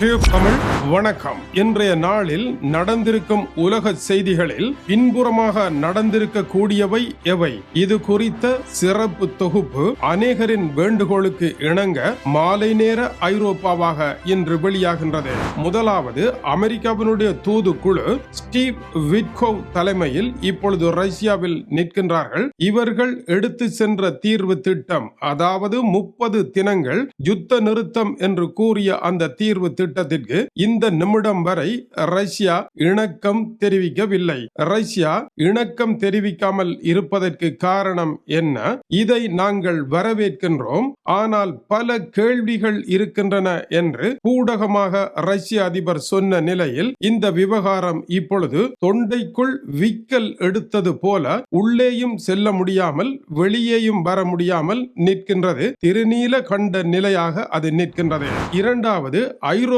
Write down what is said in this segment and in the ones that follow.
Tube Tamil வணக்கம். இன்றைய நாளில் நடந்திருக்கும் உலக செய்திகளில் பின்புறமாக நடந்திருக்க கூடியவை எவை? இது குறித்த சிறப்பு தொகுப்பு அநேகரின் வேண்டுகோளுக்கு இணங்க மாலை நேர ஐரோப்பாவாக இன்று வெளியாகின்றது. முதலாவது அமெரிக்காவினுடைய தூதுக்குழு ஸ்டீவ் விட்கோவ் தலைமையில் இப்பொழுது ரஷ்யாவில் நிற்கின்றார்கள். இவர்கள் எடுத்து சென்ற தீர்வு திட்டம் அதாவது முப்பது தினங்கள் யுத்த நிறுத்தம் என்று கூறிய அந்த தீர்வு திட்டத்திற்கு இந்த நிமிடம் வரை ரஷ்யா இணக்கம் தெரிவிக்கவில்லை. ரஷ்யா இணக்கம் தெரிவிக்காமல் இருப்பதற்கு காரணம் என்ன? இதை நாங்கள் வரவேற்கின்றோம். ஆனால் பல கேள்விகள் இருக்கின்றன என்று ஊடகமாக ரஷ்ய அதிபர் சொன்ன நிலையில் இந்த விவகாரம் இப்பொழுது தொண்டைக்குள் விக்கல் எடுத்தது போல உள்ளேயும் செல்ல முடியாமல் வெளியேயும் வர முடியாமல் நிற்கின்றது. திருநீல கண்ட நிலையாக அது நிற்கின்றது. இரண்டாவது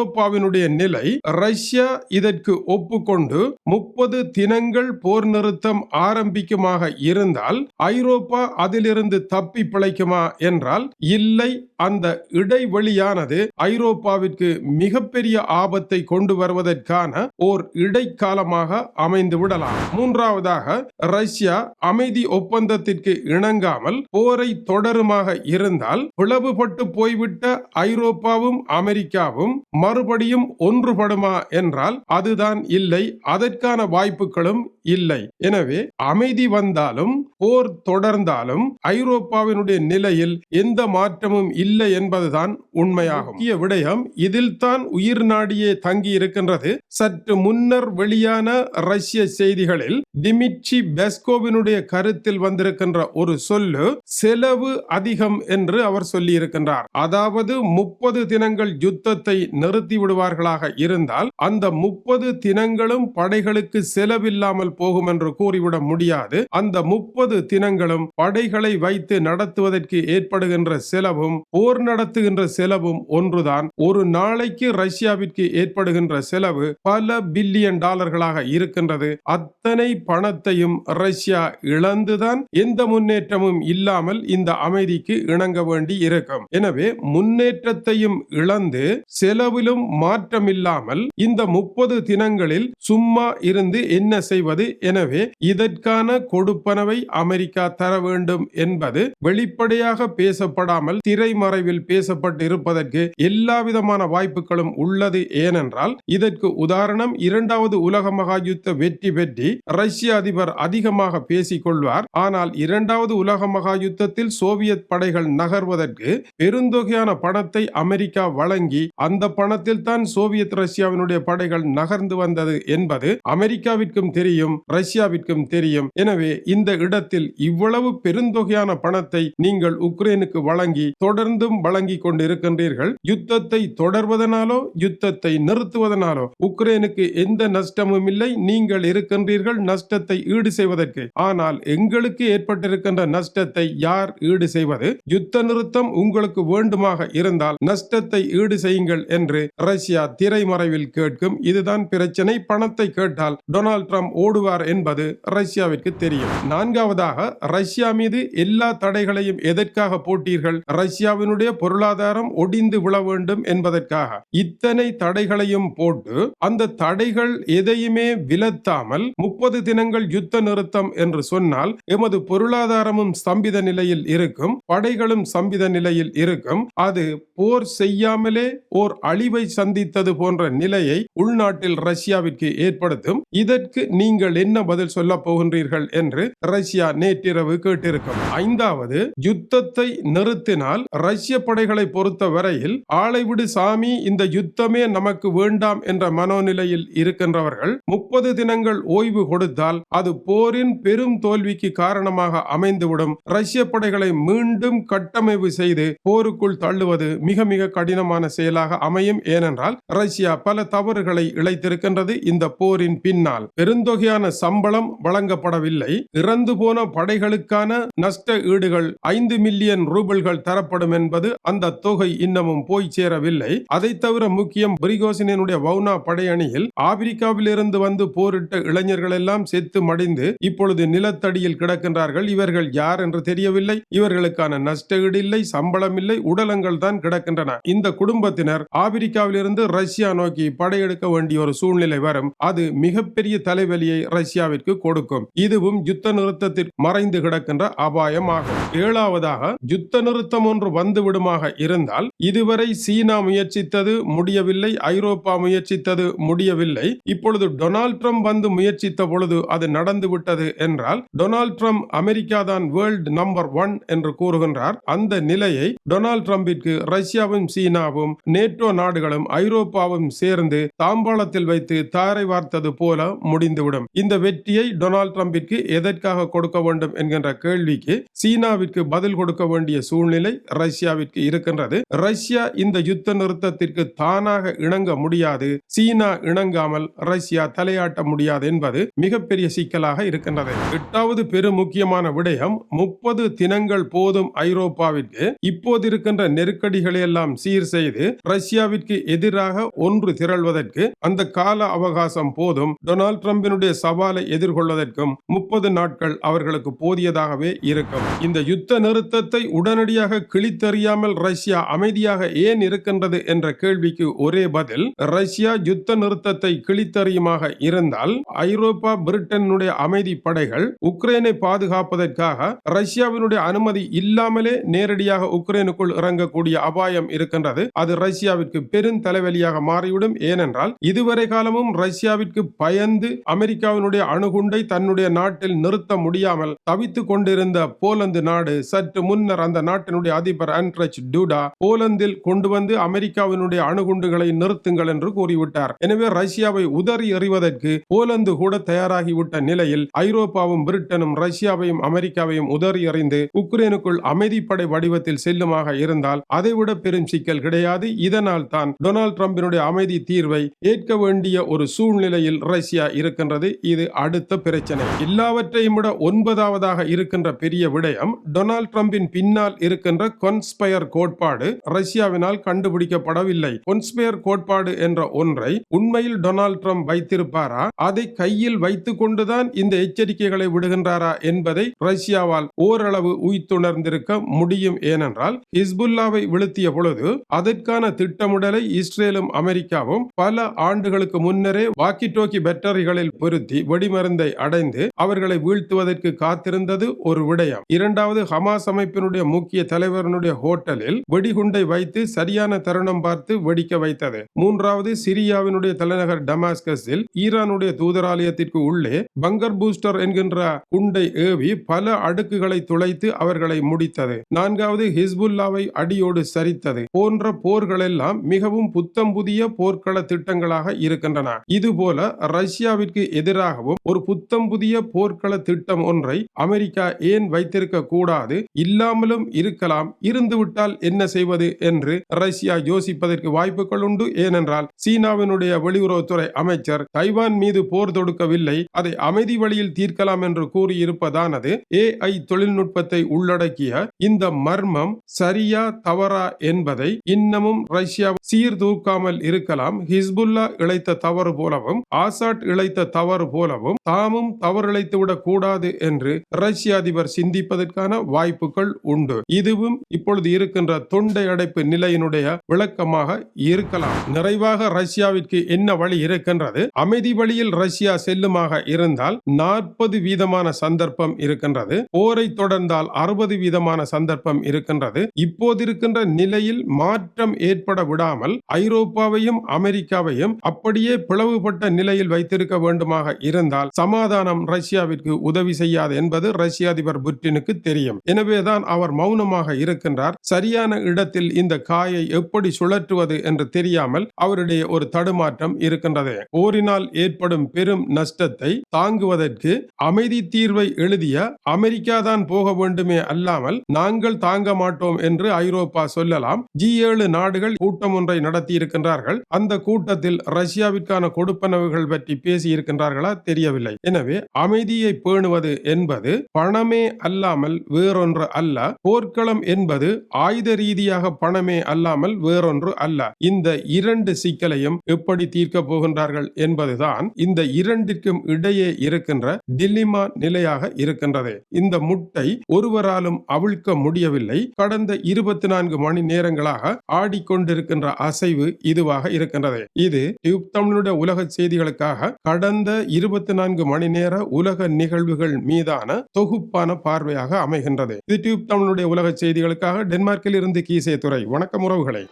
ஐரோப்பாவினுடைய நிலை ரஷ்யா இதற்கு ஒப்புக்கொண்டு முப்பது தினங்கள் போர் நிறுத்தம் ஆரம்பிக்குமாக இருந்தால் ஐரோப்பா அதிலிருந்து தப்பி பிழைக்குமா என்றால் இல்லை அந்த இடைவெளியானது ஐரோப்பாவிற்கு மிகப்பெரிய ஆபத்தை கொண்டு வருவதற்கான ஓர் இடைக்காலமாக அமைந்து விடலாம் மூன்றாவதாக ரஷ்யா அமைதி ஒப்பந்தத்திற்கு இணங்காமல் போரை தொடருமாக இருந்தால் பிளவுபட்டு போய்விட்ட ஐரோப்பாவும் அமெரிக்காவும் மறுபடியும் ஒன்றுபடுமா என்றால் அதுதான் இல்லை அதற்கான வாய்ப்புகளும் இல்லை. எனவே அமைதி வந்தாலும் போர் தொடர்ந்தாலும் ஐரோப்பாவினுடைய நிலையில் எந்த மாற்றமும் இல்லை என்பதுதான் உண்மையாகும். முக்கிய விடயம் இதில் தான் உயிர் நாடியே தங்கி இருக்கின்றது சற்று முன்னர் வெளியான ரஷ்ய செய்திகளில் டிமிட்சி பெஸ்கோவினுடைய கருத்தில் வந்திருக்கின்ற ஒரு சொல்லு செலவு அதிகம் என்று அவர் சொல்லி இருக்கின்றார் அதாவது முப்பது தினங்கள் யுத்தத்தை நிறுத்தி விடுவார்களாக இருந்தால் அந்த முப்பது தினங்களும் படைகளுக்கு செலவில்லாமல் போகும் என்று கூறிவிட முடியாது. அந்த முப்பது தினங்களும் படைகளை வைத்து நடத்துவதற்கு ஏற்படுகின்ற செலவும் போர் நடத்துகின்ற செலவும் ஒன்றுதான். ஒரு நாளைக்கு ரஷ்யாவிற்கு ஏற்படுகின்ற செலவு பல பில்லியன் டாலர்களாக இருக்கின்றது. அத்தனை பணத்தையும் ரஷ்யா இழந்துதான் எந்த முன்னேற்றமும் இல்லாமல் இந்த அமைதிக்கு இணங்க வேண்டி இருக்கும். எனவே முன்னேற்றத்தையும் இழந்து செலவிலும் மாற்றமில்லாமல் இந்த முப்பது தினங்களில் சும்மா இருந்து என்ன செய்வது? எனவே இதற்கான கொடுப்பனவை அமெரிக்கா தர வேண்டும் என்பது வெளிப்படையாக பேசப்படாமல் திரைமறைவில் பேசப்பட்டு இருப்பதற்கு எல்லா விதமான வாய்ப்புகளும் உள்ளது ஏனென்றால் இதற்கு உதாரணம் இரண்டாவது உலக மகா யுத்த வெற்றி பெற்றி ரஷ்ய அதிபர் அதிகமாக பேசிக் கொள்வார் ஆனால் இரண்டாவது உலக மகா யுத்தத்தில் சோவியத் படைகள் நகர்வதற்கு பெருந்தொகையான பணத்தை அமெரிக்கா வழங்கி அந்த பணத்தில் தான் சோவியத் ரஷ்யாவினுடைய படைகள் நகர்ந்து வந்தது என்பது அமெரிக்காவிற்கும் தெரியும் ரஷ்யாவிற்கும் தெரியும். எனவே இந்த இடத்தில் நேரத்தில் இவ்வளவு பெருந்தொகையான பணத்தை நீங்கள் உக்ரைனுக்கு வழங்கி தொடர்ந்தும் வழங்கி கொண்டிருக்கின்றீர்கள். யுத்தத்தை தொடர்வதனாலோ யுத்தத்தை நிறுத்துவதனாலோ உக்ரைனுக்கு எந்த நஷ்டமும் இல்லை. நீங்கள் இருக்கின்றீர்கள் நஷ்டத்தை ஈடு செய்வதற்கு. ஆனால் எங்களுக்கு ஏற்பட்டிருக்கின்ற நஷ்டத்தை யார் ஈடு செய்வது? யுத்த நிறுத்தம் உங்களுக்கு வேண்டுமாக இருந்தால் நஷ்டத்தை ஈடு செய்யுங்கள் என்று ரஷ்யா திரைமறைவில் கேட்கும். இதுதான் பிரச்சனை. பணத்தை கேட்டால் டொனால்ட் ட்ரம்ப் ஓடுவார் என்பது ரஷ்யாவிற்கு தெரியும். நான்காவது நான்காவதாக ரஷ்யா மீது எல்லா தடைகளையும் எதற்காக போட்டீர்கள்? ரஷ்யாவினுடைய பொருளாதாரம் ஒடிந்து விழ வேண்டும் என்பதற்காக. இத்தனை தடைகளையும் போட்டு அந்த தடைகள் எதையுமே விலத்தாமல் முப்பது தினங்கள் யுத்த நிறுத்தம் என்று சொன்னால் எமது பொருளாதாரமும் ஸ்தம்பித நிலையில் இருக்கும் படைகளும் ஸ்தம்பித நிலையில் இருக்கும். அது போர் செய்யாமலே ஓர் அழிவை சந்தித்தது போன்ற நிலையை உள்நாட்டில் ரஷ்யாவிற்கு ஏற்படுத்தும். இதற்கு நீங்கள் என்ன பதில் சொல்ல போகின்றீர்கள்? என்று ரஷ்யா நேற்றிரவு கேட்டிருக்கும். ஐந்தாவது யுத்தத்தை நிறுத்தினால் ரஷ்ய படைகளை பொறுத்த வரையில் ஆளைவிடு சாமி இந்த யுத்தமே நமக்கு வேண்டாம் என்ற மனோநிலையில் இருக்கின்றவர்கள் முப்பது தினங்கள் ஓய்வு கொடுத்தால் அது போரின் பெரும் தோல்விக்கு காரணமாக அமைந்துவிடும். ரஷ்ய படைகளை மீண்டும் கட்டமைப்பு செய்து போருக்குள் தள்ளுவது மிக மிக கடினமான செயலாக அமையும். ஏனென்றால் ரஷ்யா பல தவறுகளை இழைத்திருக்கின்றது இந்த போரின் பின்னால். பெருந்தொகையான சம்பளம் வழங்கப்படவில்லை. இறந்து போன படைகளுக்கான நஷ்ட ஈடுகள் ஐந்து மில்லியன் ரூபல்கள் தரப்படும் என்பது அந்த தொகை இன்னமும் போய் சேரவில்லை. அதை தவிர முக்கியம் பிரிகோசினுடைய வவுனா படையணியில் ஆப்பிரிக்காவிலிருந்து வந்து போரிட்ட இளைஞர்கள் எல்லாம் செத்து மடிந்து இப்பொழுது நிலத்தடியில் கிடக்கின்றார்கள். இவர்கள் யார் என்று தெரியவில்லை. இவர்களுக்கான நஷ்ட ஈடு இல்லை சம்பளம் இல்லை உடலங்கள் தான் கிடக்கின்றன. இந்த குடும்பத்தினர் ஆப்பிரிக்காவிலிருந்து ரஷ்யா நோக்கி படையெடுக்க வேண்டிய ஒரு சூழ்நிலை வரும். அது மிகப்பெரிய தலைவலியை ரஷ்யாவிற்கு கொடுக்கும். இதுவும் யுத்த நிறுத்தத்தில் மறைந்து கிடக்கின்ற அபாயமாகும். ஏழாவதாக யுத்த நிறுத்தம் ஒன்று வந்துவிடுமாக இருந்தால் இதுவரை சீனா முயற்சித்தது முடியவில்லை ஐரோப்பா முயற்சித்தது முடியவில்லை. இப்பொழுது டொனால்ட் ட்ரம்ப் வந்து முயற்சித்த பொழுது அது நடந்து விட்டது என்றால் டொனால்ட் ட்ரம்ப் அமெரிக்கா தான் வேர்ல்ட் நம்பர் ஒன் என்று கூறுகின்றார். அந்த நிலையை டொனால்ட் ட்ரம்பிற்கு ரஷ்யாவும் சீனாவும் நேட்டோ நாடுகளும் ஐரோப்பாவும் சேர்ந்து தாம்பாளத்தில் வைத்து தாரை வார்த்தது போல முடிந்துவிடும். இந்த வெற்றியை டொனால்ட் ட்ரம்பிற்கு எதற்காக கொடுக்க கொடுக்க வேண்டும் என்கின்ற கேள்விக்கு சீனாவிற்கு பதில் கொடுக்க வேண்டிய சூழ்நிலை ரஷ்யாவிற்கு இருக்கின்றது. ரஷ்யா இந்த யுத்த நிறுத்தத்திற்கு தானாக இணங்க முடியாது. சீனா இணங்காமல் ரஷ்யா தலையாட்ட முடியாது என்பது மிகப்பெரிய சிக்கலாக இருக்கின்றது. எட்டாவது பெரு முக்கியமான விடயம் முப்பது தினங்கள் போதும் ஐரோப்பாவிற்கு இப்போது இருக்கின்ற நெருக்கடிகளை எல்லாம் சீர் செய்து ரஷ்யாவிற்கு எதிராக ஒன்று திரள்வதற்கு அந்த கால அவகாசம் போதும். டொனால்ட் ட்ரம்பினுடைய சவாலை எதிர்கொள்வதற்கும் முப்பது நாட்கள் அவர் அவர்களுக்கு போதியதாகவே இருக்கும். இந்த யுத்த நிறுத்தத்தை உடனடியாக கிழித்தறியாமல் ரஷ்யா அமைதியாக ஏன் இருக்கின்றது என்ற கேள்விக்கு ஒரே பதில் ரஷ்யா யுத்த நிறுத்தத்தை கிழித்தறியுமாக இருந்தால் ஐரோப்பா பிரிட்டனுடைய அமைதி படைகள் உக்ரைனை பாதுகாப்பதற்காக ரஷ்யாவினுடைய அனுமதி இல்லாமலே நேரடியாக உக்ரைனுக்குள் இறங்கக்கூடிய அபாயம் இருக்கின்றது. அது ரஷ்யாவிற்கு பெரும் தலைவலியாக மாறிவிடும். ஏனென்றால் இதுவரை காலமும் ரஷ்யாவிற்கு பயந்து அமெரிக்காவினுடைய அணுகுண்டை தன்னுடைய நாட்டில் நிறுத்த முடியாமல் தவித்துக் கொண்டிருந்த போலந்து நாடு சற்று முன்னர் அந்த நாட்டினுடைய அதிபர் ஆண்ட்ரச் டூடா போலந்தில் கொண்டு வந்து அமெரிக்காவினுடைய அணுகுண்டுகளை நிறுத்துங்கள் என்று கூறிவிட்டார். எனவே ரஷ்யாவை உதறி எறிவதற்கு போலந்து கூட தயாராகிவிட்ட நிலையில் ஐரோப்பாவும் பிரிட்டனும் ரஷ்யாவையும் அமெரிக்காவையும் உதறி எறிந்து உக்ரைனுக்குள் அமைதிப்படை வடிவத்தில் செல்லுமாக இருந்தால் அதைவிட பெரும் சிக்கல் கிடையாது. இதனால் தான் டொனால்ட் டிரம்பினுடைய அமைதி தீர்வை ஏற்க வேண்டிய ஒரு சூழ்நிலையில் ரஷ்யா இருக்கின்றது. இது அடுத்த பிரச்சனை. எல்லாவற்றையும் விட ஒன்பதாவதாக இருக்கின்ற பெரிய விடயம் டொனால்ட் ட்ரம்பின் பின்னால் இருக்கின்ற கொன்ஸ்பயர் கோட்பாடு ரஷ்யாவினால் கண்டுபிடிக்கப்படவில்லை. கொன்ஸ்பயர் கோட்பாடு என்ற ஒன்றை உண்மையில் டொனால்ட் ட்ரம்ப் வைத்திருப்பாரா? அதை கையில் வைத்துக் கொண்டுதான் இந்த எச்சரிக்கைகளை விடுகின்றாரா என்பதை ரஷ்யாவால் ஓரளவு உய்த்துணர்ந்திருக்க முடியும். ஏனென்றால் ஹிஸ்புல்லாவை வீழ்த்திய பொழுது அதற்கான திட்டமிடலை இஸ்ரேலும் அமெரிக்காவும் பல ஆண்டுகளுக்கு முன்னரே வாக்கி டோக்கி பேட்டரிகளில் பொருத்தி வெடிமருந்தை அடைந்து அவர்களை வீழ்த்துவதற்கு அவர்களுக்கு காத்திருந்தது ஒரு விடயம். இரண்டாவது ஹமாஸ் அமைப்பினுடைய முக்கிய தலைவரனுடைய ஹோட்டலில் வெடிகுண்டை வைத்து சரியான தருணம் பார்த்து வெடிக்க வைத்தது. மூன்றாவது சிரியாவினுடைய தலைநகர் டமாஸ்கஸில் ஈரானுடைய தூதராலயத்திற்கு உள்ளே பங்கர் பூஸ்டர் என்கின்ற குண்டை ஏவி பல அடுக்குகளை துளைத்து அவர்களை முடித்தது. நான்காவது ஹிஸ்புல்லாவை அடியோடு சரித்தது. போன்ற போர்கள் எல்லாம் மிகவும் புத்தம் புதிய போர்க்கள திட்டங்களாக இருக்கின்றன. இதுபோல ரஷ்யாவிற்கு எதிராகவும் ஒரு புத்தம் புதிய போர்க்கள திட்டம் ஒன்று ஒன்றை அமெரிக்கா ஏன் வைத்திருக்க கூடாது? இல்லாமலும் இருக்கலாம். இருந்துவிட்டால் என்ன செய்வது என்று ரஷ்யா யோசிப்பதற்கு வாய்ப்புகள் உண்டு. ஏனென்றால் சீனாவினுடைய வெளியுறவுத்துறை அமைச்சர் தைவான் மீது போர் தொடுக்கவில்லை. அதை அமைதி வழியில் தீர்க்கலாம் என்று கூறியிருப்பதானது ஏஐ தொழில்நுட்பத்தை உள்ளடக்கிய இந்த மர்மம் சரியா தவறா என்பதை இன்னமும் ரஷ்யா சீர்தூக்காமல் இருக்கலாம். ஹிஸ்புல்லா இழைத்த தவறு போலவும் ஆசாட் இழைத்த தவறு போலவும் தாமும் தவறிழைத்து விடக் கூடாது என்று ரஷ்ய அதிபர் சிந்திப்பதற்கான வாய்ப்புகள் உண்டு. இதுவும் இப்பொழுது இருக்கின்ற தொண்டை அடைப்பு நிலையினுடைய விளக்கமாக இருக்கலாம். நிறைவாக ரஷ்யாவிற்கு என்ன வழி இருக்கின்றது? அமைதி வழியில் ரஷ்யா செல்லுமாக இருந்தால் நாற்பது வீதமான சந்தர்ப்பம் இருக்கின்றது. போரை தொடர்ந்தால் அறுபது வீதமான சந்தர்ப்பம் இருக்கின்றது. இப்போது இருக்கின்ற நிலையில் மாற்றம் ஏற்பட விடாமல் ஐரோப்பாவையும் அமெரிக்காவையும் அப்படியே பிளவுபட்ட நிலையில் வைத்திருக்க வேண்டுமாக இருந்தால் சமாதானம் ரஷ்யாவிற்கு உதவி செய்ய செய்யாது என்பது ரஷ்ய அதிபர் புட்டினுக்கு தெரியும். எனவேதான் அவர் மௌனமாக இருக்கின்றார். சரியான இடத்தில் இந்த காயை எப்படி சுழற்றுவது என்று தெரியாமல் அவருடைய ஒரு தடுமாற்றம் இருக்கின்றது. போரினால் ஏற்படும் பெரும் நஷ்டத்தை தாங்குவதற்கு அமைதி தீர்வை எழுதிய அமெரிக்கா தான் போக வேண்டுமே அல்லாமல் நாங்கள் தாங்க மாட்டோம் என்று ஐரோப்பா சொல்லலாம். ஜி ஏழு நாடுகள் கூட்டம் ஒன்றை நடத்தி இருக்கின்றார்கள். அந்த கூட்டத்தில் ரஷ்யாவிற்கான கொடுப்பனவுகள் பற்றி பேசி இருக்கின்றார்களா தெரியவில்லை. எனவே அமைதியை பேணுவது என்பது பணமே அல்லாமல் வேறொன்று அல்ல. போர்க்களம் என்பது ஆயுத ரீதியாக பணமே அல்லாமல் வேறொன்று அல்ல. இந்த இரண்டு சிக்கலையும் எப்படி தீர்க்க போகின்றார்கள் என்பதுதான் இந்த இரண்டிற்கும் இடையே இருக்கின்ற டில்லிமா நிலையாக இருக்கின்றது. இந்த முட்டை ஒருவராலும் அவிழ்க்க முடியவில்லை. கடந்த இருபத்தி நான்கு மணி நேரங்களாக ஆடிக்கொண்டிருக்கின்ற அசைவு இதுவாக இருக்கின்றது. இது டியூப் தமிழுடைய உலக செய்திகளுக்காக கடந்த இருபத்தி நான்கு மணி நேர உலக நிகழ்வுகள் மீதான தொகுப்பான பார்வையாக அமைகின்றது. இது டியூப் தமிழுடைய உலக செய்திகளுக்காக டென்மார்க்கில் இருந்து கீசே துறை வணக்கம் உறவுகளை.